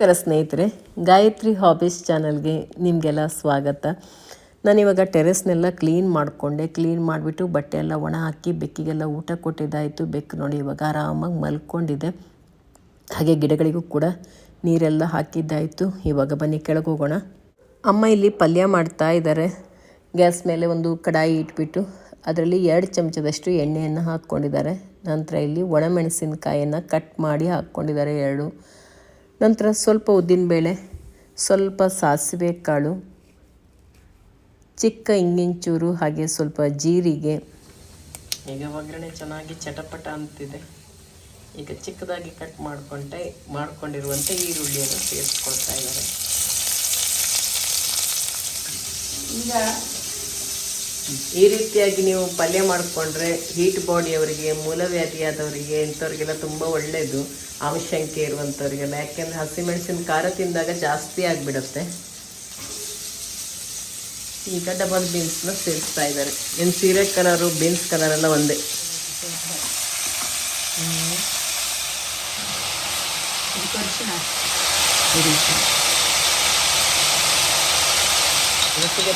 ನಮಸ್ಕಾರ ಸ್ನೇಹಿತರೆ, ಗಾಯತ್ರಿ ಹಾಬೀಸ್ ಚಾನಲ್ಗೆ ನಿಮಗೆಲ್ಲ ಸ್ವಾಗತ. ನಾನಿವಾಗ ಟೆರೆಸ್ನೆಲ್ಲ ಕ್ಲೀನ್ ಮಾಡಿಕೊಂಡೆ ಕ್ಲೀನ್ ಮಾಡಿಬಿಟ್ಟು ಬಟ್ಟೆ ಎಲ್ಲ ಒಣ ಹಾಕಿ ಬೆಕ್ಕಿಗೆಲ್ಲ ಊಟ ಕೊಟ್ಟಿದ್ದಾಯಿತು, ಬೆಕ್ಕು ನೋಡಿ ಇವಾಗ ಆರಾಮಾಗಿ ಮಲ್ಕೊಂಡಿದೆ ಹಾಗೆ ಗಿಡಗಳಿಗೂ ಕೂಡ ನೀರೆಲ್ಲ ಹಾಕಿದ್ದಾಯಿತು. ಇವಾಗ ಬನ್ನಿ ಕೆಳಗೆ ಹೋಗೋಣ ಅಮ್ಮ ಇಲ್ಲಿ ಪಲ್ಯ ಮಾಡ್ತಾ ಇದ್ದಾರೆ. ಗ್ಯಾಸ್ ಮೇಲೆ ಒಂದು ಕಡಾಯಿ ಇಟ್ಬಿಟ್ಟು ಅದರಲ್ಲಿ ಎರಡು ಚಮಚದಷ್ಟು ಎಣ್ಣೆಯನ್ನು ಹಾಕ್ಕೊಂಡಿದ್ದಾರೆ. ನಂತರ ಇಲ್ಲಿ ಒಣಮೆಣಸಿನಕಾಯನ್ನು ಕಟ್ ಮಾಡಿ ಹಾಕ್ಕೊಂಡಿದ್ದಾರೆ ಎರಡು. ನಂತರ ಸ್ವಲ್ಪ ಉದ್ದಿನಬೇಳೆ ಸ್ವಲ್ಪ ಸಾಸಿವೆ ಕಾಳು ಚಿಕ್ಕ ಇಂಗಿಂಚೂರು ಹಾಗೆ ಸ್ವಲ್ಪ ಜೀರಿಗೆ. ಈಗ ಒಗ್ಗರಣೆ ಚೆನ್ನಾಗಿ ಚಟಪಟ ಅಂತಿದೆ. ಈಗ ಚಿಕ್ಕದಾಗಿ ಕಟ್ ಮಾಡಿಕೊಂಡೆ ಮಾಡ್ಕೊಂಡಿರುವಂಥ ಈರುಳ್ಳಿಯನ್ನು ಸೇರಿಸ್ಕೊಳ್ತಾ ಇದ್ದಾರೆ. ಈಗ ಈ ರೀತಿಯಾಗಿ ನೀವು ಪಲ್ಯ ಮಾಡಿಕೊಂಡ್ರೆ ಹೀಟ್ ಬಾಡಿಯವರಿಗೆ ಮೂಲವ್ಯಾಧಿಯಾದವರಿಗೆ ಇಂಥವ್ರಿಗೆಲ್ಲ ತುಂಬ ಒಳ್ಳೆಯದು ಆಮಶಂಕೆ ಇರುವಂಥವ್ರಿಗೆಲ್ಲ. ಯಾಕೆಂದರೆ ಹಸಿಮೆಣಸಿನ ಖಾರ ತಿಂದಾಗ ಜಾಸ್ತಿ ಆಗಿಬಿಡುತ್ತೆ. ಈಗ ಡಬಲ್ ಬೀನ್ಸ್ನ ಸೇರಿಸ್ತಾ ಇದ್ದಾರೆ. ಇನ್ನು ಸೀರೆ ಕಲರು ಬೀನ್ಸ್ ಕಲರ್ ಎಲ್ಲ ಒಂದೇ.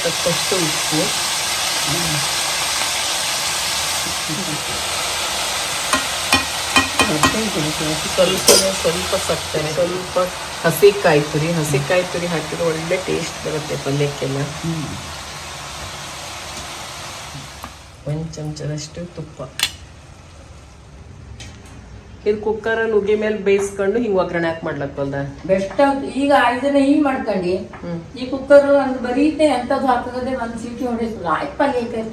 ತಕ್ಕಷ್ಟು ಉಪ್ಪು. ಸ್ವಲ್ಪ ಸ್ವಲ್ಪ ಸಕ್ಕರೆ ಸ್ವಲ್ಪ ಹಸಿ ಕಾಯಿ ತುರಿ ಹಸಿ ಕಾಯಿ ತುರಿ ಹಾಕಿದ್ರೆ ಒಳ್ಳೆ ಟೇಸ್ಟ್ ಬರುತ್ತೆ ಪಲ್ಯಕ್ಕೆಲ್ಲ. ಒಂದು ಚಮಚದಷ್ಟು ತುಪ್ಪ. ಇದು ಕುಕ್ಕರ್ ನುಗ್ಗೆ ಮೇಲೆ ಬೇಯಿಸ್ಕೊಂಡು ಹಿಂಗೆ ಒಗ್ಗರಣೆ ಹಾಕಿ ಮಾಡ್ಲಕ್ಕಲ್ದ ಬೆಸ್ಟ್ ಈಗ ಇದನ್ನ ಹಿಂಗ್ ಮಾಡ್ಕೊಂಡು. ಈ ಕುಕ್ಕರ್ ಒಂದು ಬರೀತೆ ಅಂತ ಹಾಕದೆ ಒಂದು ಸೀಟಿ ಹೊಡೆಸಲ್ಲ ಆಯ್ತು ಪಲ್ಯ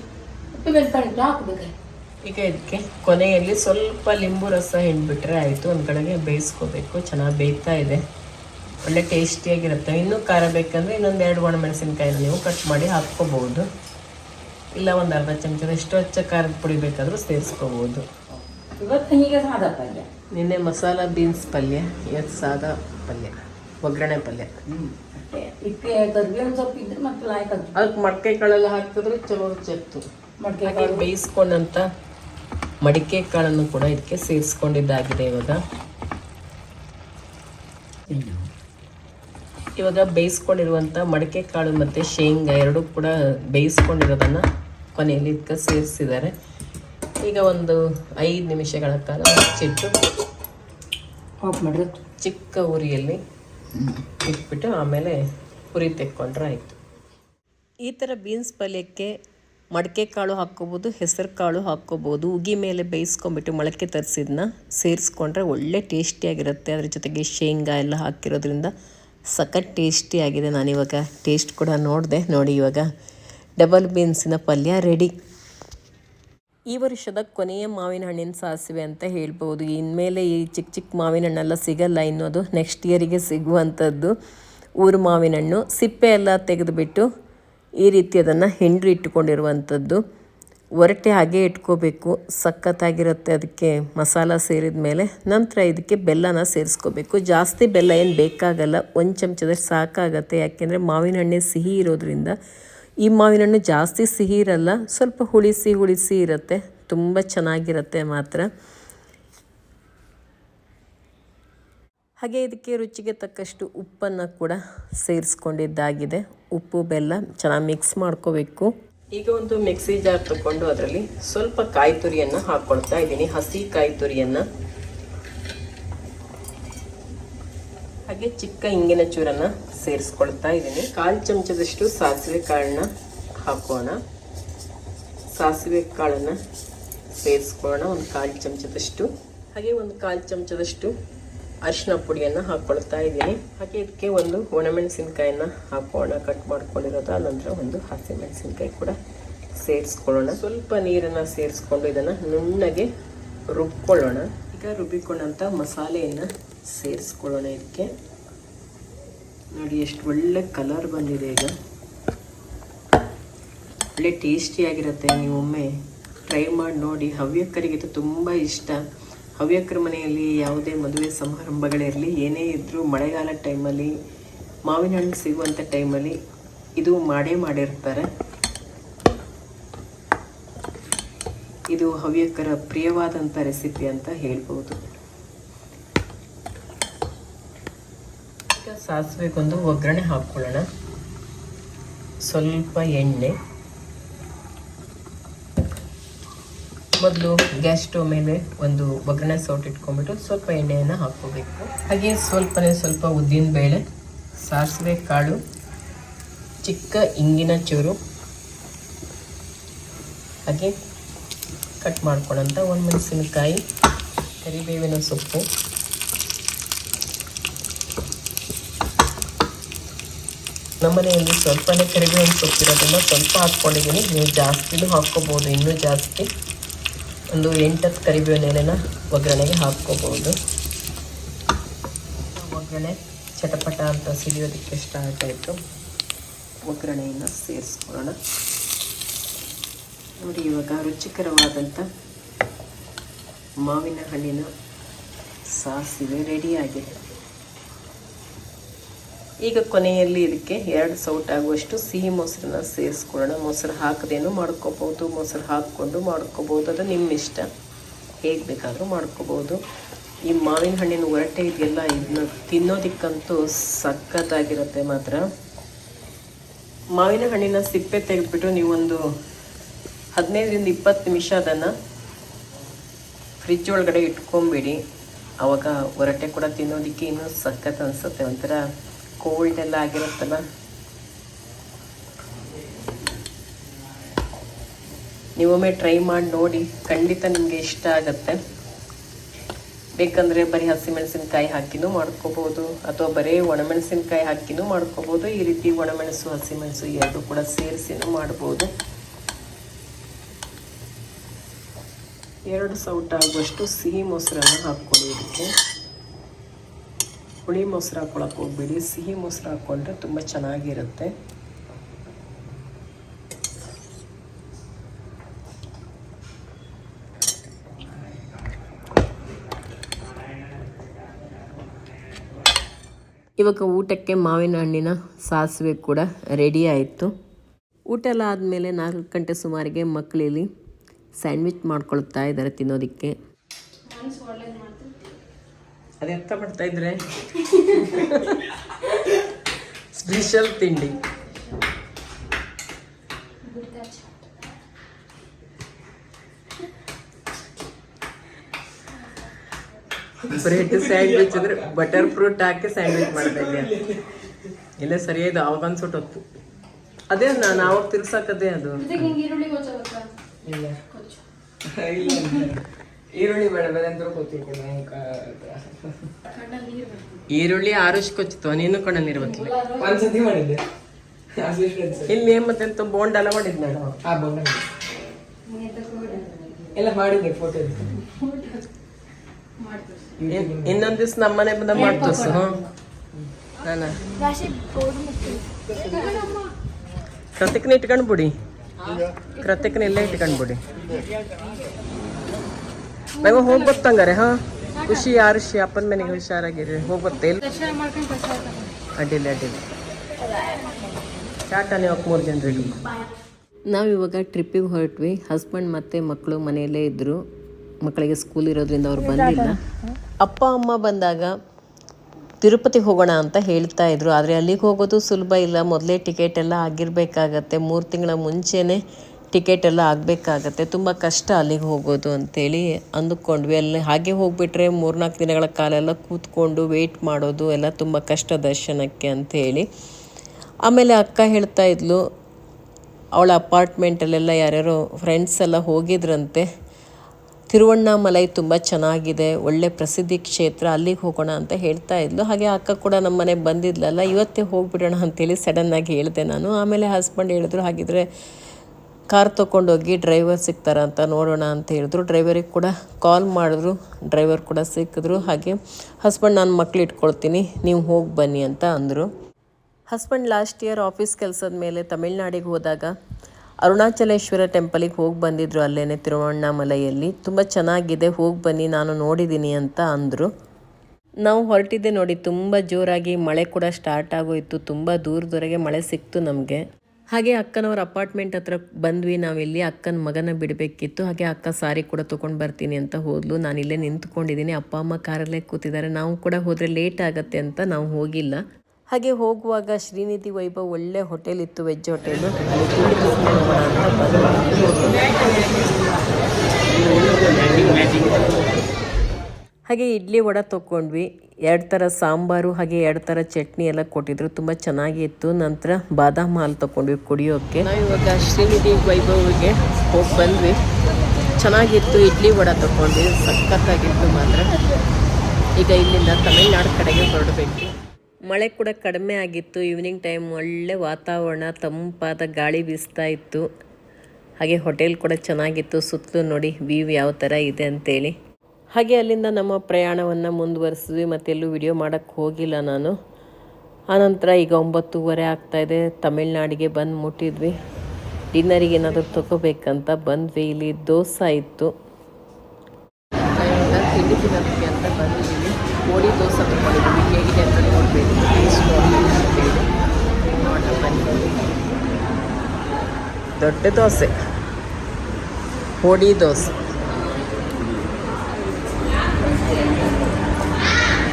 ಉಪ್ಪು ಹಾಕ್ಬೇಕು. ಈಗ ಇದಕ್ಕೆ ಕೊನೆಯಲ್ಲಿ ಸ್ವಲ್ಪ ಲಿಂಬು ರಸ ಹಿಂಡ್ಬಿಟ್ರೆ ಆಯಿತು. ಒಂದು ಕಡೆಗೆ ಬೇಯಿಸ್ಕೋಬೇಕು. ಚೆನ್ನಾಗಿ ಬೇಯ್ತಾ ಇದೆ. ಒಳ್ಳೆ ಟೇಸ್ಟಿಯಾಗಿರುತ್ತೆ. ಇನ್ನೂ ಖಾರ ಬೇಕಂದ್ರೆ ಇನ್ನೊಂದು ಎರಡು ಒಣಮೆಣಸಿನ್ಕಾಯಿನ ನೀವು ಕಟ್ ಮಾಡಿ ಹಾಕ್ಕೋಬಹುದು ಇಲ್ಲ ಒಂದು ಅರ್ಧ ಚಮಚದಷ್ಟು ಹಚ್ಚ ಖಾರದ ಪುಡಿ ಬೇಕಾದರೂ ಸೇರಿಸ್ಕೋಬೋದು. ಇವತ್ತು ಹೀಗೆ ಸಾದ ಪಲ್ಯ. ನಿನ್ನೆ ಮಸಾಲ ಬೀನ್ಸ್ ಪಲ್ಯ ಇವತ್ತು ಸಾದಾ ಪಲ್ಯ ಒಗ್ಗರಣೆ ಪಲ್ಯ. ಅಷ್ಟೇ. ಇದಕ್ಕೆ ಕರ್ಬೇವಿನ ಸೊಪ್ಪು ಇದ್ರೆ ಮತ್ತೆ ಲಾಯ್ಕ್ ಅದಕ್ಕೆ ಮಡಕೆ ಕಾಳೆಲ್ಲ ಹಾಕಿದ್ರೆ ಚಲೋ ಚೆತ್ತು ಮಡಕೆ ಕಾಳು ಬೇಯಿಸ್ಕೊಂಡಂತ ಮಡಿಕೆ ಕಾಳನ್ನು ಕೂಡ ಇದಕ್ಕೆ ಸೇರಿಸ್ಕೊಂಡಿದ್ದಾಗಿದೆ ಇವಾಗ. ಇವಾಗ ಬೇಯಿಸ್ಕೊಂಡಿರುವಂಥ ಮಡಕೆ ಕಾಳು ಮತ್ತು ಶೇಂಗಾ ಎರಡೂ ಕೂಡ ಬೇಯಿಸ್ಕೊಂಡಿರೋದನ್ನು ಕೊನೆಯಲ್ಲಿ ಇದಕ್ಕೆ ಸೇರಿಸಿದ್ದಾರೆ. ಈಗ ಒಂದು ಐದು ನಿಮಿಷಗಳ ಕಾಲ ಮುಚ್ಚಿಟ್ಟು ಆಫ್ ಮಾಡಿದ್ರೆ? ಚಿಕ್ಕ ಉರಿಯಲ್ಲಿ ಇಟ್ಬಿಟ್ಟು ಆಮೇಲೆ ಉರಿ ತೆಕ್ಕೊಂಡ್ರೆ ಆಯಿತು. ಈ ಥರ ಬೀನ್ಸ್ ಪಲ್ಯಕ್ಕೆ ಮಡಕೆ ಕಾಳು ಹಾಕ್ಕೋಬೋದು ಹೆಸರು ಕಾಳು ಹಾಕ್ಕೋಬೋದು ಉಗಿ ಮೇಲೆ ಬೇಯಿಸ್ಕೊಂಬಿಟ್ಟು ಮೊಳಕೆ ತರಿಸಿದ್ನ ಸೇರಿಸ್ಕೊಂಡ್ರೆ ಒಳ್ಳೆ ಟೇಸ್ಟಿಯಾಗಿರುತ್ತೆ. ಅದ್ರ ಜೊತೆಗೆ ಶೇಂಗಾ ಎಲ್ಲ ಹಾಕಿರೋದ್ರಿಂದ ಸಖತ್ ಟೇಸ್ಟಿಯಾಗಿದೆ. ನಾನಿವಾಗ ಟೇಸ್ಟ್ ಕೂಡ ನೋಡಿದೆ. ನೋಡಿ ಇವಾಗ ಡಬಲ್ ಬೀನ್ಸಿನ ಪಲ್ಯ ರೆಡಿ ಈ ವರ್ಷದ ಕೊನೆಯ ಮಾವಿನ ಹಣ್ಣಿನ ಸಾಸಿವೆ ಅಂತ ಹೇಳ್ಬೋದು. ಇನ್ಮೇಲೆ ಈ ಚಿಕ್ಕ ಚಿಕ್ಕ ಮಾವಿನ ಹಣ್ಣೆಲ್ಲ ಸಿಗಲ್ಲ ಇನ್ನೋದು ನೆಕ್ಸ್ಟ್ ಇಯರಿಗೆ ಸಿಗುವಂಥದ್ದು. ಊರು ಮಾವಿನ ಹಣ್ಣು, ಸಿಪ್ಪೆ ಎಲ್ಲ ತೆಗೆದುಬಿಟ್ಟು ಈ ರೀತಿ ಅದನ್ನು ಹಿಂಡ್ರಿ ಇಟ್ಟುಕೊಂಡಿರುವಂಥದ್ದು. ಒರಟೆ ಹಾಗೆ ಇಟ್ಕೋಬೇಕು, ಸಖತ್ತಾಗಿರುತ್ತೆ ಅದಕ್ಕೆ ಮಸಾಲ ಸೇರಿದ ಮೇಲೆ. ನಂತರ ಇದಕ್ಕೆ ಬೆಲ್ಲನ ಸೇರಿಸ್ಕೋಬೇಕು. ಜಾಸ್ತಿ ಬೆಲ್ಲ ಏನು ಬೇಕಾಗಲ್ಲ, ಒಂದು ಚಮಚದಷ್ಟು ಸಾಕಾಗತ್ತೆ. ಯಾಕೆಂದರೆ ಮಾವಿನ ಹಣ್ಣೆ ಸಿಹಿ ಇರೋದ್ರಿಂದ ಈ ಮಾವಿನ ಹಣ್ಣು ಜಾಸ್ತಿ ಸಿಹಿ ಇರಲ್ಲ, ಸ್ವಲ್ಪ ಹುಳಿಸಿ ಹುಳಿಸಿ ಇರುತ್ತೆ, ತುಂಬ ಚೆನ್ನಾಗಿರುತ್ತೆ ಮಾತ್ರ. ಹಾಗೆ ಇದಕ್ಕೆ ರುಚಿಗೆ ತಕ್ಕಷ್ಟು ಉಪ್ಪನ್ನು ಕೂಡ ಸೇರಿಸ್ಕೊಂಡಿದ್ದಾಗಿದೆ. ಉಪ್ಪು, ಬೆಲ್ಲ ಚೆನ್ನಾಗಿ ಮಿಕ್ಸ್ ಮಾಡ್ಕೋಬೇಕು. ಈಗ ಒಂದು ಮಿಕ್ಸಿ ಜಾರ್ ತಗೊಂಡು ಅದರಲ್ಲಿ ಸ್ವಲ್ಪ ಕಾಯಿ ತುರಿಯನ್ನು ಹಾಕ್ಕೊಳ್ತಾ ಇದ್ದೀನಿ. ಹಸಿ ಕಾಯಿ ತುರಿಯನ್ನು. ಹಾಗೆ ಚಿಕ್ಕ ಇಂಗಿನ ಚೂರನ್ನ ಸೇರಿಸ್ಕೊಳ್ತಾ ಇದ್ದೀನಿ. ಕಾಲು ಚಮಚದಷ್ಟು ಸಾಸಿವೆ ಕಾಳನ್ನ ಹಾಕೋಣ. ಸಾಸಿವೆ ಕಾಳನ್ನು ಸೇರಿಸ್ಕೊಳ್ಳೋಣ. ಒಂದು ಕಾಲು ಚಮಚದಷ್ಟು. ಹಾಗೆ ಒಂದು ಕಾಲು ಚಮಚದಷ್ಟು ಅರಿಶಿನ ಪುಡಿಯನ್ನು ಹಾಕ್ಕೊಳ್ತಾ ಇದ್ದೀನಿ. ಹಾಗೆ ಇದಕ್ಕೆ ಒಂದು ಒಣಮೆಣಸಿನ್ಕಾಯನ್ನು ಹಾಕೋಣ. ಕಟ್ ಮಾಡ್ಕೊಂಡಿರೋದು. ನಂತರ ಒಂದು ಹಸಿಮೆಣಸಿನ್ಕಾಯಿ ಕೂಡ ಸೇರಿಸ್ಕೊಳ್ಳೋಣ. ಸ್ವಲ್ಪ ನೀರನ್ನು ಸೇರಿಸ್ಕೊಂಡು ಇದನ್ನು ನುಣ್ಣಗೆ ರುಬ್ಕೊಳ್ಳೋಣ. ಈಗ ರುಬ್ಬಿಕೊಂಡಂಥ ಮಸಾಲೆಯನ್ನು ಸೇರಿಸ್ಕೊಳ್ಳೋಣ ಇದಕ್ಕೆ. ನೋಡಿ ಎಷ್ಟು ಒಳ್ಳೆ ಕಲರ್ ಬಂದಿದೆ ಈಗ. ಒಳ್ಳೆ ಟೇಸ್ಟಿಯಾಗಿರುತ್ತೆ ನೀವು ಒಮ್ಮೆ ಟ್ರೈ ಮಾಡಿ ನೋಡಿ. ಹವ್ಯಕರಿಗೆ ಇದು ತುಂಬ ಇಷ್ಟ. ಹವ್ಯಕರ ಮನೆಯಲ್ಲಿ ಯಾವುದೇ ಮದುವೆ ಸಮಾರಂಭಗಳಿರಲಿ, ಏನೇ ಇದ್ದರೂ ಮಳೆಗಾಲ ಟೈಮಲ್ಲಿ ಮಾವಿನ ಹಣ್ಣು ಸಿಗುವಂಥ ಟೈಮಲ್ಲಿ ಇದು ಮಾಡೇ ಮಾಡಿರ್ತಾರೆ. ಇದು ಹವ್ಯಕರ ಪ್ರಿಯವಾದಂಥ ರೆಸಿಪಿ ಅಂತ ಹೇಳ್ಬೋದು ಸಾಸಿವೆಗೊಂದು ಒಗ್ಗರಣೆ ಹಾಕ್ಕೊಳ್ಳೋಣ. ಸ್ವಲ್ಪ ಎಣ್ಣೆ. ಮೊದಲು ಗ್ಯಾಸ್ ಸ್ಟೋವ್ ಮೇಲೆ ಒಂದು ಒಗ್ಗರಣೆ ಸೌಟ್ ಇಟ್ಕೊಂಡ್ಬಿಟ್ಟು ಸ್ವಲ್ಪ ಎಣ್ಣೆಯನ್ನು ಹಾಕ್ಕೋಬೇಕು. ಹಾಗೆ ಸ್ವಲ್ಪನೇ ಸ್ವಲ್ಪ ಉದ್ದಿನ ಬೇಳೆ, ಸಾಸಿವೆ ಕಾಳು, ಚಿಕ್ಕ ಇಂಗಿನ ಚೂರು. ಹಾಗೆ ಕಟ್ ಮಾಡ್ಕೊಳ್ಳೋಂಥ ಒಂದು ಮೆಣಸಿನಕಾಯಿ, ಕರಿಬೇವಿನ ಸೊಪ್ಪು. ನಮ್ಮನೆಯಲ್ಲಿ ಸ್ವಲ್ಪನೇ ಕರಿಬೇವಿನ ಸೊಪ್ಪಿರೋದ್ರಿಂದ ಸ್ವಲ್ಪ ಹಾಕ್ಕೊಂಡಿದ್ದೀನಿ. ನೀವು ಜಾಸ್ತಿನೂ ಹಾಕ್ಕೋಬೋದು, ಇನ್ನೂ ಜಾಸ್ತಿ. ಒಂದು ಎಂಟತ್ತು ಕರಿಬೇವಿನ ಎಲೆನ ಒಗ್ಗರಣೆಗೆ ಹಾಕ್ಕೋಬೋದು. ಒಗ್ಗರಣೆ ಚಟಪಟ ಅಂತ ಸಿಡಿಯೋದಕ್ಕೆ ಸ್ಟಾರ್ಟ್ ಆಯಿತು ಒಗ್ಗರಣೆಯನ್ನು ಸೇರಿಸ್ಕೊಳ್ಳೋಣ. ನೋಡಿ, ಇವಾಗ ರುಚಿಕರವಾದಂಥ ಮಾವಿನ ಹಣ್ಣಿನ ಸಾಸಿವೆ ರೆಡಿಯಾಗಿದೆ ಈಗ ಕೊನೆಯಲ್ಲಿ ಇದಕ್ಕೆ ಎರಡು ಸೌಟ್ ಆಗುವಷ್ಟು ಸಿಹಿ ಮೊಸರನ್ನ ಸೇರಿಸ್ಕೊಳ್ಳೋಣ. ಮೊಸರು ಹಾಕದೇನು ಮಾಡ್ಕೋಬೋದು, ಮೊಸರು ಹಾಕ್ಕೊಂಡು ಮಾಡ್ಕೋಬೋದು. ಅದು ನಿಮ್ಮ ಇಷ್ಟ ಹೇಗೆ ಬೇಕಾದರೂ ಮಾಡ್ಕೋಬೋದು. ಈ ಮಾವಿನ ಹಣ್ಣಿನ ಒರಟೆ ಇದೆಯಲ್ಲ, ಇದನ್ನ ತಿನ್ನೋದಕ್ಕಂತೂ ಸಖತ್ತಾಗಿರುತ್ತೆ ಮಾತ್ರ. ಮಾವಿನ ಹಣ್ಣಿನ ಸಿಪ್ಪೆ ತೆಗೆದ್ಬಿಟ್ಟು ನೀವೊಂದು ಹದಿನೈದರಿಂದ ಇಪ್ಪತ್ತು ನಿಮಿಷ ಅದನ್ನು ಫ್ರಿಜ್ ಒಳಗಡೆ ಇಟ್ಕೊಂಬಿಡಿ ಅವಾಗ ಒರಟೆ ಕೂಡ ತಿನ್ನೋದಕ್ಕೆ ಇನ್ನೂ ಸಖತ್ ಅನಿಸುತ್ತೆ ಒಂಥರ. ಕೋಲ್ಡ್ ಎಲ್ಲ ಆಗಿರುತ್ತಲ್ಲ? ನೀವೊಮ್ಮೆ ಟ್ರೈ ಮಾಡಿ ನೋಡಿ, ಖಂಡಿತ ನಿಮಗೆ ಇಷ್ಟ ಆಗುತ್ತೆ. ಬೇಕಂದರೆ ಬರೀ ಹಸಿಮೆಣಸಿನ್ಕಾಯಿ ಹಾಕಿನೂ ಮಾಡ್ಕೋಬೋದು, ಅಥವಾ ಬರೀ ಒಣಮೆಣಸಿನ್ಕಾಯಿ ಹಾಕಿನೂ ಮಾಡ್ಕೋಬೋದು, ಈ ರೀತಿ ಒಣಮೆಣಸು, ಹಸಿಮೆಣಸು ಎರಡು ಕೂಡ ಸೇರಿಸಿನೂ ಮಾಡ್ಬೋದು. ಎರಡು ಸೌಟ್ ಆಗುವಷ್ಟು ಸಿಹಿ ಮೊಸರನ್ನು ಹಾಕ್ಕೊಳ್ಳಿ ಇದಕ್ಕೆ. ಹುಳಿ ಮೊಸರು ಹಾಕ್ಕೊಳಕ್ಕೆ ಹೋಗ್ಬೇಡಿ, ಸಿಹಿ ಮೊಸರು ಹಾಕ್ಕೊಂಡ್ರೆ ತುಂಬ ಚೆನ್ನಾಗಿರುತ್ತೆ. ಇವಾಗ ಊಟಕ್ಕೆ ಮಾವಿನ ಹಣ್ಣಿನ ಸಾಸಿವೆ ಕೂಡ ರೆಡಿ ಆಯಿತು. ಊಟ ಎಲ್ಲ ಆದಮೇಲೆ ನಾಲ್ಕು ಗಂಟೆ ಸುಮಾರಿಗೆ ಮಕ್ಕಳಿಲ್ಲಿ ಸ್ಯಾಂಡ್ವಿಚ್ ಮಾಡ್ಕೊಳ್ತಾ ಇದ್ದಾರೆ ತಿನ್ನೋದಕ್ಕೆ. ಅದೆಂತ ಮಾಡ್ತಾ ಇದ್ರೆ? ಸ್ಪೆಷಲ್ ತಿಂಡಿ. ಬ್ರೆಡ್ ಸ್ಯಾಂಡ್ವಿಚ್ ಅಂದ್ರೆ ಬಟರ್ ಫ್ರೂಟ್ ಹಾಕಿ ಸ್ಯಾಂಡ್ವಿಚ್ ಮಾಡ್ತಾ ಇದ್ದೆ ಇಲ್ಲ ಸರಿಯಾದ ಅವಾಗ ಅನ್ಸುಟ್ಟೊತ್ತು ಅದೇ ನಾನು ಅವಾಗ ತಿರ್ಸಾಕದೇ ಅದು ಇಲ್ಲ ಇಲ್ಲ. ಈರುಳ್ಳಿ ಬೇಡ ಬೇರೆಂತ ಗೊತ್ತಿಲ್ಲ ಈರುಳ್ಳಿ ಆರುಷ್ ಕೊಚ್ಚಿತ್ತು ನೀನು ಕಣ್ಣಲ್ಲಿರ್ಬೇಕಿಲ್ಲ ಒಂದ್ಸತಿ ಮಾಡಿದ್ದೆ. ಇಲ್ಲಿ ಮತ್ತೆ ಬೋಂಡ್ ಎಲ್ಲ ಮಾಡಿದ್ದೆ ನಾನು ಆ ಬೋಂಡ ಎಲ್ಲ ಮಾಡಿದ್ದೆ. ಫೋಟೋ ಇನ್- ಇನ್ನೊಂದ್ ದಿವ್ಸ ನಮ್ಮನೆ ಬಂದ ಮಾಡ್ತೋಸು ನಾನು? ಕೃತಿಕ್ನ ಇಟ್ಕೊಂಡ್ಬಿಡಿ ಕೃತಿಕ್ನ ಇಲ್ಲೇ ಇಟ್ಕೊಂಡ್ ನಂಗ ಹೋಗ್ ಗೊತ್ತಂಗಾರೆ ಹಾ? ಖುಷಿ ಆರುಷಿ ಅಪ್ಪನ ಮನೆಗೆ ಹುಷಾರಾಗಿರಿ, ಹೋಗ್ ಗೊತ್ತೇ ಅಡ್ಡಿಲ್ಲ ಅಡ್ಡಿಲ್ಲ. ಟಾಟಾ ನೀವು ಮೂರು ಜನರಿಗೆ. ನಾವಿವಾಗ ಟ್ರಿಪ್ಪಿಗೆ ಹೊರಟ್ವಿ. ಹಸ್ಬೆಂಡ್ ಮತ್ತು ಮಕ್ಕಳು ಮನೆಯಲ್ಲೇ ಇದ್ದರು ಮಕ್ಕಳಿಗೆ ಸ್ಕೂಲ್ ಇರೋದ್ರಿಂದ ಅವ್ರು ಬಂದಿಲ್ಲ. ಅಪ್ಪ, ಅಮ್ಮ ಬಂದಾಗ ತಿರುಪತಿಗೆ ಹೋಗೋಣ ಅಂತ ಹೇಳ್ತಾ ಇದ್ರು. ಆದರೆ ಅಲ್ಲಿಗೆ ಹೋಗೋದು ಸುಲಭ ಇಲ್ಲ. ಮೊದಲೇ ಟಿಕೆಟ್ ಎಲ್ಲ ಆಗಿರಬೇಕಾಗತ್ತೆ. ಮೂರು ತಿಂಗಳ ಮುಂಚೆನೇ ಟಿಕೆಟ್ ಎಲ್ಲ ಆಗಬೇಕಾಗತ್ತೆ. ತುಂಬ ಕಷ್ಟ ಅಲ್ಲಿಗೆ ಹೋಗೋದು ಅಂತೇಳಿ ಅಂದುಕೊಂಡ್ವಿ. ಅಲ್ಲಿ ಹಾಗೆ ಹೋಗಿಬಿಟ್ರೆ ಮೂರ್ನಾಲ್ಕು ದಿನಗಳ ಕಾಲ ಎಲ್ಲ ಕೂತ್ಕೊಂಡು ವೆಯ್ಟ್ ಮಾಡೋದು ಎಲ್ಲ ತುಂಬ ಕಷ್ಟ ದರ್ಶನಕ್ಕೆ ಅಂಥೇಳಿ ಆಮೇಲೆ ಅಕ್ಕ ಹೇಳ್ತಾ ಇದ್ಲು, ಅವಳ ಅಪಾರ್ಟ್ಮೆಂಟಲ್ಲೆಲ್ಲ ಯಾರ್ಯಾರು ಫ್ರೆಂಡ್ಸ್ ಎಲ್ಲ ಹೋಗಿದ್ರಂತೆ. ತಿರುವಣ್ಣಾಮಲೈ ತುಂಬ ಚೆನ್ನಾಗಿದೆ, ಒಳ್ಳೆ ಪ್ರಸಿದ್ಧಿ ಕ್ಷೇತ್ರ, ಅಲ್ಲಿಗೆ ಹೋಗೋಣ ಅಂತ ಹೇಳ್ತಾ ಇದ್ಲು. ಹಾಗೆ ಅಕ್ಕ ಕೂಡ ನಮ್ಮ ಮನೆಗೆ ಬಂದಿದ್ಲಲ್ಲ, ಇವತ್ತೇ ಹೋಗ್ಬಿಡೋಣ ಅಂತೇಳಿ ಸಡನ್ನಾಗಿ ಹೇಳಿದೆ ನಾನು. ಆಮೇಲೆ ಹಸ್ಬೆಂಡ್ ಹೇಳಿದ್ರು, ಹಾಗಿದ್ರೆ ಕಾರ್ ತೊಗೊಂಡೋಗಿ ಡ್ರೈವರ್ ಸಿಗ್ತಾರ ಅಂತ ನೋಡೋಣ ಅಂತ ಹೇಳಿದ್ರು. ಡ್ರೈವರಿಗೆ ಕೂಡ ಕಾಲ್ ಮಾಡಿದ್ರು. ಡ್ರೈವರ್ ಕೂಡ ಸಿಕ್ಕಿದ್ರು. ಹಾಗೆ, ಹಸ್ಬೆಂಡ್, ನಾನು ಮಕ್ಳು ಇಟ್ಕೊಳ್ತೀನಿ. ನೀವು ಹೋಗಿ ಬನ್ನಿ ಅಂತ ಅಂದರು. ಹಸ್ಬೆಂಡ್ ಲಾಸ್ಟ್ ಇಯರ್ ಆಫೀಸ್ ಕೆಲಸದ ಮೇಲೆ ತಮಿಳ್ನಾಡಿಗೆ ಹೋದಾಗ ಅರುಣಾಚಲೇಶ್ವರ ಟೆಂಪಲಿಗೆ ಹೋಗಿ ಬಂದಿದ್ರು ಅಲ್ಲೇ ತಿರುವಣ್ಣಾಮಲೆಯಲ್ಲಿ. ತುಂಬ ಚೆನ್ನಾಗಿದೆ, ಹೋಗಿ ಬನ್ನಿ, ನಾನು ನೋಡಿದ್ದೀನಿ ಅಂತ ಅಂದರು. ನಾವು ಹೊರಟಿದ್ದೆ ನೋಡಿ, ತುಂಬ ಜೋರಾಗಿ ಮಳೆ ಕೂಡ ಸ್ಟಾರ್ಟ್ ಆಗೋಯಿತು. ತುಂಬ ದೂರದವರೆಗೆ ಮಳೆ ಸಿಕ್ತು ನಮಗೆ. ಹಾಗೆ ಅಕ್ಕನವ್ರ ಅಪಾರ್ಟ್ಮೆಂಟ್ ಹತ್ರ ಬಂದ್ವಿ. ನಾವಿಲ್ಲಿ ಅಕ್ಕನ ಮಗನ ಬಿಡಬೇಕಿತ್ತು. ಹಾಗೆ ಅಕ್ಕ ಸಾರಿ ಕೂಡ ತೊಗೊಂಡು ಬರ್ತೀನಿ ಅಂತ ಹೋದ್ಲು. ನಾನು ಇಲ್ಲೇ ನಿಂತ್ಕೊಂಡಿದ್ದೀನಿ ಅಪ್ಪ, ಅಮ್ಮ ಕಾರಲ್ಲೇ ಕೂತಿದ್ದಾರೆ. ನಾವು ಕೂಡ ಹೋದರೆ ಲೇಟ್ ಆಗತ್ತೆ ಅಂತ ನಾವು ಹೋಗಿಲ್ಲ. ಹಾಗೆ ಹೋಗುವಾಗ ಶ್ರೀನಿಧಿ, ವೈಭವ್ ಒಳ್ಳೆ ಹೋಟೆಲ್ ಇತ್ತು ವೆಜ್ ಹೋಟೆಲು ಅಂತ. ಹಾಗೆ ಇಡ್ಲಿ ವಡೆ ತೊಗೊಂಡ್ವಿ. ಎರಡು ಥರ ಸಾಂಬಾರು ಹಾಗೆ ಎರಡು ಥರ ಚಟ್ನಿ ಎಲ್ಲ ಕೊಟ್ಟಿದ್ರು. ತುಂಬ ಚೆನ್ನಾಗಿತ್ತು. ನಂತರ ಬಾದಾಮ್ ಹಾಲು ತೊಗೊಂಡ್ವಿ ಕುಡಿಯೋಕ್ಕೆ ನಾವು ಇವಾಗ ಶ್ರೀನಿಧಿ ವೈಭವಿಗೆ ಹೋಗಿ ಬಂದ್ವಿ. ಚೆನ್ನಾಗಿತ್ತು ಇಡ್ಲಿ ವಡೆ ತೊಗೊಂಡ್ವಿ. ಸಖತ್ತಾಗಿತ್ತು ಮಾತ್ರ. ಈಗ ಇಲ್ಲಿಂದ ತಮಿಳ್ನಾಡು ಕಡೆಗೆ ಹೊರಡಬೇಕು. ಮಳೆ ಕೂಡ ಕಡಿಮೆ ಆಗಿತ್ತು. ಈವ್ನಿಂಗ್ ಟೈಮ್ ಒಳ್ಳೆ ವಾತಾವರಣ ತಂಪಾದ ಗಾಳಿ ಬೀಸ್ತಾ ಇತ್ತು. ಹಾಗೆ ಹೋಟೆಲ್ ಕೂಡ ಚೆನ್ನಾಗಿತ್ತು. ಸುತ್ತಲೂ ನೋಡಿ ವ್ಯೂ ಯಾವ ಥರ ಇದೆ ಅಂತೇಳಿ. ಹಾಗೆ ಅಲ್ಲಿಂದ ನಮ್ಮ ಪ್ರಯಾಣವನ್ನು ಮುಂದುವರಿಸಿದ್ವಿ ಮತ್ತೆಲ್ಲೂ ವಿಡಿಯೋ ಮಾಡೋಕ್ಕೆ ಹೋಗಿಲ್ಲ ನಾನು. ಆನಂತರ ಈಗ ಒಂಬತ್ತೂವರೆ ಆಗ್ತಾಯಿದೆ ತಮಿಳ್ನಾಡಿಗೆ ಬಂದು ಮುಟ್ಟಿದ್ವಿ. ಡಿನ್ನರಿಗೆ ಏನಾದರೂ ತಗೋಬೇಕಂತ ಬಂದ್ವಿ ಇಲ್ಲಿ ದೋಸೆ ಇತ್ತು. ತಿಂಡಿ ತಿನ್ನೋದಕ್ಕೆ ಅಂತ ಬಂದಿದ್ದೀವಿ. ದೋಸೆ ತಗೊಂಡಿದ್ದೀವಿ. ಹೇಗಿದೆ ಅಂತ ನೋಡಬೇಕು. ಟೇಸ್ಟ್ ದೊಡ್ಡ ದೋಸೆ. ಪೊಡಿ ದೋಸೆ.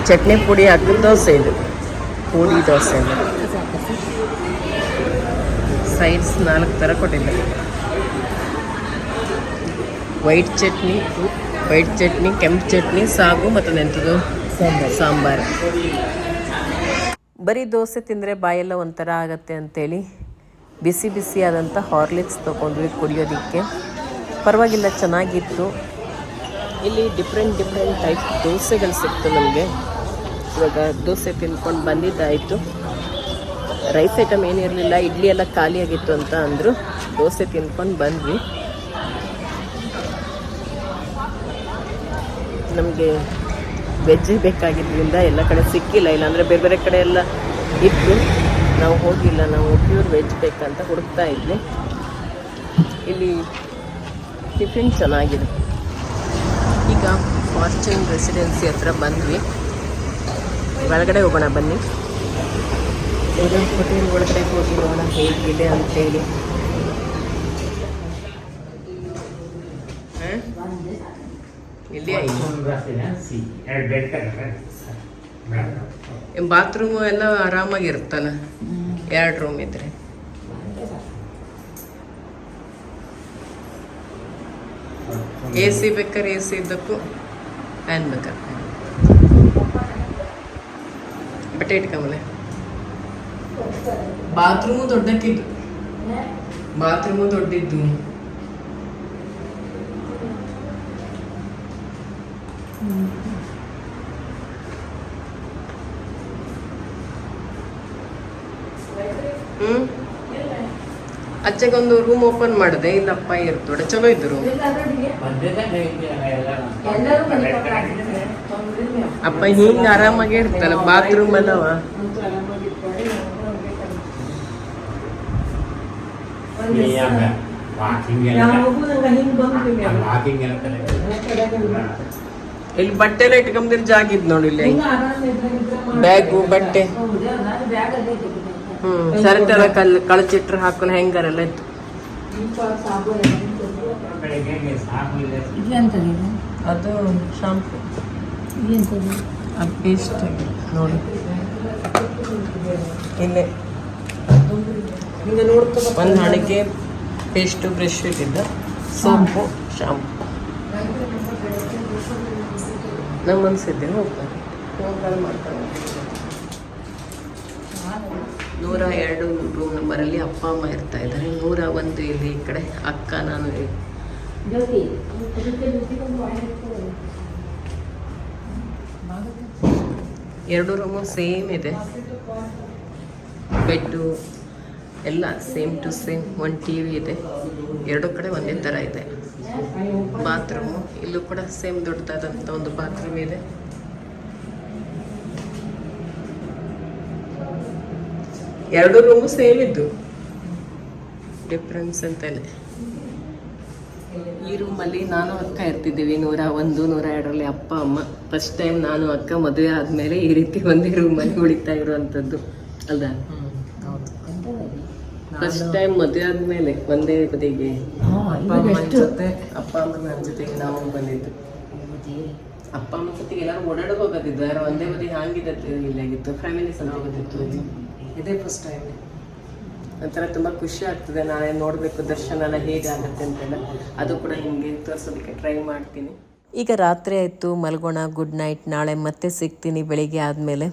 ಚಟ್ನಿ ಪುಡಿ ಹಾಕಿದ ದೋಸೆ ಇದು. ಪೂರಿ ದೋಸೆ ಸೈಡ್ಸ್ ನಾಲ್ಕು ಥರ ಕೊಟ್ಟಿದ್ದಾರೆ ವೈಟ್ ಚಟ್ನಿ ವೈಟ್ ಚಟ್ನಿ ಕೆಂಪು ಚಟ್ನಿ ಸಾಗು ಮತ್ತು ನೆಂತದ್ದು ಸಾಂಬಾರು. ಬರೀ ದೋಸೆ ತಿಂದರೆ ಬಾಯೆಲ್ಲ ಒಂಥರ ಆಗತ್ತೆ ಅಂತೇಳಿ ಬಿಸಿ ಬಿಸಿಯಾದಂಥ ಹಾರ್ಲಿಕ್ಸ್ ತೊಗೊಂಡ್ವಿ ಕುಡಿಯೋದಕ್ಕೆ. ಪರವಾಗಿಲ್ಲ ಚೆನ್ನಾಗಿತ್ತು. ಇಲ್ಲಿ ಡಿಫ್ರೆಂಟ್ ಡಿಫ್ರೆಂಟ್ ಟೈಪ್ ದೋಸೆಗಳು ಸಿಕ್ತು ನಮಗೆ. ಇವಾಗ ದೋಸೆ ತಿನ್ಕೊಂಡು ಬಂದಿದ್ದಾಯಿತು. ರೈಸ್ ಐಟಮ್ ಏನಿರಲಿಲ್ಲ ಇಡ್ಲಿ ಎಲ್ಲ ಖಾಲಿಯಾಗಿತ್ತು ಅಂತ ಅಂದರು. ದೋಸೆ ತಿನ್ಕೊಂಡು ಬಂದ್ವಿ. ನಮಗೆ ವೆಜ್ ಬೇಕಾಗಿದ್ದರಿಂದ ಎಲ್ಲ ಕಡೆ ಸಿಕ್ಕಿಲ್ಲ. ಇಲ್ಲಾಂದರೆ ಬೇರೆ ಬೇರೆ ಕಡೆ ಎಲ್ಲ ಇತ್ತು. ನಾವು ಹೋಗಿಲ್ಲ. ನಾವು ಪ್ಯೂರ್ ವೆಜ್ ಬೇಕಂತ ಹುಡುಕ್ತಾ ಇದ್ವಿ. ಇಲ್ಲಿ ಟಿಫಿನ್ ಚೆನ್ನಾಗಿದೆ. ಈಗ ಫಾರ್ಚೂನ್ ರೆಸಿಡೆನ್ಸಿ ಹತ್ರ ಬಂದ್ವಿ. ಒಳಗಡೆ ಹೋಗೋಣ ಬನ್ನಿ. ಇದು ಹೋಟೆಲ್ ಒಳಗಡೆ ಹೋಗಿ ನೋಡೋಣ ಹೇಗಿದೆ ಅಂತೇಳಿ ಹ? ಇಲ್ಲಿ? ಬಾತ್ರೂಮು ಎಲ್ಲ ಆರಾಮಾಗಿರುತ್ತಲ್ಲ? ಎರಡು ರೂಮ್ ಇದ್ರೆ. ಎ ಸಿ ಬೇಕಾದ್ರೆ ಎ ಸಿ ಇದ್ದಕ್ಕೂ ಫ್ಯಾನ್ ಬೇಕಾದ್ರೆ ಬಟ್ಟೆ ಇಟ್ಕೊಂಬಲೆ ಬಾತ್ರೂಮು ದೊಡ್ಡಕ್ಕಿದ್ದು ಬಾತ್ರೂಮು ದೊಡ್ಡಿದ್ದು ಅಚ್ಚಗೊಂದು ರೂಮ್ ಓಪನ್ ಮಾಡಿದೆ. ಇಲ್ಲಪ್ಪ ಇರ್ತೋಡೆ ಚಲೋ ಇದ್ರು. ಅಪ್ಪ ಹಿಂಗ ಆರಾಮಾಗಿ ಇರ್ತಲ್ಲ ಬಾತ್ರೂಮ್ ಅಲ್ಲವ ಇಲ್ಲಿ ಬಟ್ಟೆ ಎಲ್ಲ ಇಟ್ಕೊಂಬಿರ್ ಜಾಗ ಇದ್ ನೋಡಿ ಇಲ್ಲಿ. ಬ್ಯಾಗು ಬಟ್ಟೆ. ಹ್ಮ್. ಸರಿತೆಲ್ಲ ಕಲ್ ಕಳಚಿಟ್ರೆ ಹಾಕೊಂಡು ಹೆಂಗಾರೆಲ್ಲ ಇತ್ತು. ಎಲ್ಲ? ಅದು ಶಾಂಪು? ಅದು ಪೇಸ್ಟ್ ನೋಡಿ. ಇಲ್ಲೇ. ಒಂದು ಹಣಕ್ಕೆ ಪೇಸ್ಟು ಬ್ರಷ್ ಇಟ್ಟಿದ್ದ. ಸೋಂಪು ಶಾಂಪು. ನಮ್ಮ ಮನ್ಸಿದ್ದೆ ಹೋಗ್ತಾರೆ ಹೋಗ್ತಾರೆ ಮಾಡ್ತಾರೆ ನೂರ ಎರಡು ರೂಮ್ ನಂಬರಲ್ಲಿ ಅಪ್ಪ ಅಮ್ಮ ಇರ್ತಾ ಇದ್ದಾರೆ. ನೂರ ಒಂದು ಇಲ್ಲಿ ಈ ಕಡೆ ಅಕ್ಕ ನಾನು. ಎರಡು ರೂಮು ಸೇಮ್ ಇದೆ. ಬೆಡ್ಡು ಎಲ್ಲ ಸೇಮ್ ಟು ಸೇಮ್ ಒಂದು ಟಿ ವಿ ಇದೆ. ಎರಡು ಕಡೆ ಒಂದೇ ಥರ ಇದೆ. ಬಾತ್ರೂಮು ಇಲ್ಲೂ ಕೂಡ ಸೇಮ್ ದೊಡ್ಡದಾದಂಥ ಒಂದು ಬಾತ್ರೂಮ್ ಇದೆ. ಎರಡು ರೂಮು ಸೇಮ್ ಇದ್ದು. ಡಿಫ್ರೆನ್ಸ್ ಅಂತಲೇ ಈ ರೂಮಲ್ಲಿ ನಾನು ಅಕ್ಕ ಇರ್ತಿದ್ದೀವಿ ನೂರ ಒಂದು ನೂರ ಎರಡರಲ್ಲಿ ಅಪ್ಪ ಅಮ್ಮ. ಫಸ್ಟ್ ಟೈಮ್ ನಾನು ಅಕ್ಕ ಮದುವೆ ಆದಮೇಲೆ ಈ ರೀತಿ ಒಂದೇ ರೂಮಲ್ಲಿ ಉಳಿತಾ ಇರುವಂಥದ್ದು ಅಲ್ದ? ಫಸ್ಟ್ ಟೈಮ್ ಮದುವೆ ಆದಮೇಲೆ ಒಂದೇ ಬದಿಗೆ ಹಾ, ಅಪ್ಪ ಅಮ್ಮ ಅಮ್ಮನ? ಜೊತೆ ಅಪ್ಪ ಅಮ್ಮನ ಜೊತೆಗೆ ನಾವು ಬಂದಿದ್ದು. ಅಪ್ಪ ಅಮ್ಮ ಜೊತೆಗೆ ಎಲ್ಲರೂ ಓಡಾಡೋಕೆ ಹೋಗೋದಿದ್ದು ಯಾರು ಒಂದೇ ಬದಿ ಹಾಂಗಿದ್ದು ಇಲ್ಲಾಗಿತ್ತು. ಫ್ಯಾಮಿಲಿ ಸಲ ಹೋಗೋದಿತ್ತು ಇದೇ ಫಸ್ಟ್ ಟೈಮ್ ಒಂಥರ ತುಂಬ ಖುಷಿ ಆಗ್ತದೆ ನಾಳೆ ನೋಡಬೇಕು ದರ್ಶನ ಎಲ್ಲ ಹೇಗಾಗುತ್ತೆ ಅಂತೆಲ್ಲ. ಅದು ಕೂಡ ಹಿಂಗೆ ತೋರಿಸೋದಕ್ಕೆ ಟ್ರೈ ಮಾಡ್ತೀನಿ. ಈಗ ರಾತ್ರಿ ಆಯಿತು ಮಲ್ಗೋಣ ಗುಡ್ ನೈಟ್ ನಾಳೆ ಮತ್ತೆ ಸಿಗ್ತೀನಿ ಬೆಳಿಗ್ಗೆ ಆದಮೇಲೆ.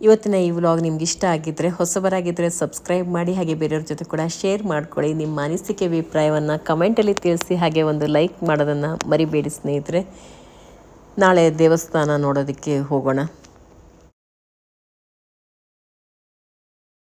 ಇವತ್ತಿನ ಈ ವ್ಲಾಗ್ ನಿಮ್ಗೆ ಇಷ್ಟ ಆಗಿದ್ದರೆ ಹೊಸಬರಾಗಿದ್ದರೆ ಸಬ್ಸ್ಕ್ರೈಬ್ ಮಾಡಿ ಹಾಗೆ ಬೇರೆಯವ್ರ ಜೊತೆ ಕೂಡ ಶೇರ್ ಮಾಡ್ಕೊಳ್ಳಿ. ನಿಮ್ಮ ಅನಿಸಿಕೆ ಅಭಿಪ್ರಾಯವನ್ನು ಕಮೆಂಟಲ್ಲಿ ತಿಳಿಸಿ ಹಾಗೆ ಒಂದು ಲೈಕ್ ಮಾಡೋದನ್ನು ಮರಿಬೇಡಿ ಸ್ನೇಹಿತರೆ. ನಾಳೆ ದೇವಸ್ಥಾನ ನೋಡೋದಕ್ಕೆ ಹೋಗೋಣ.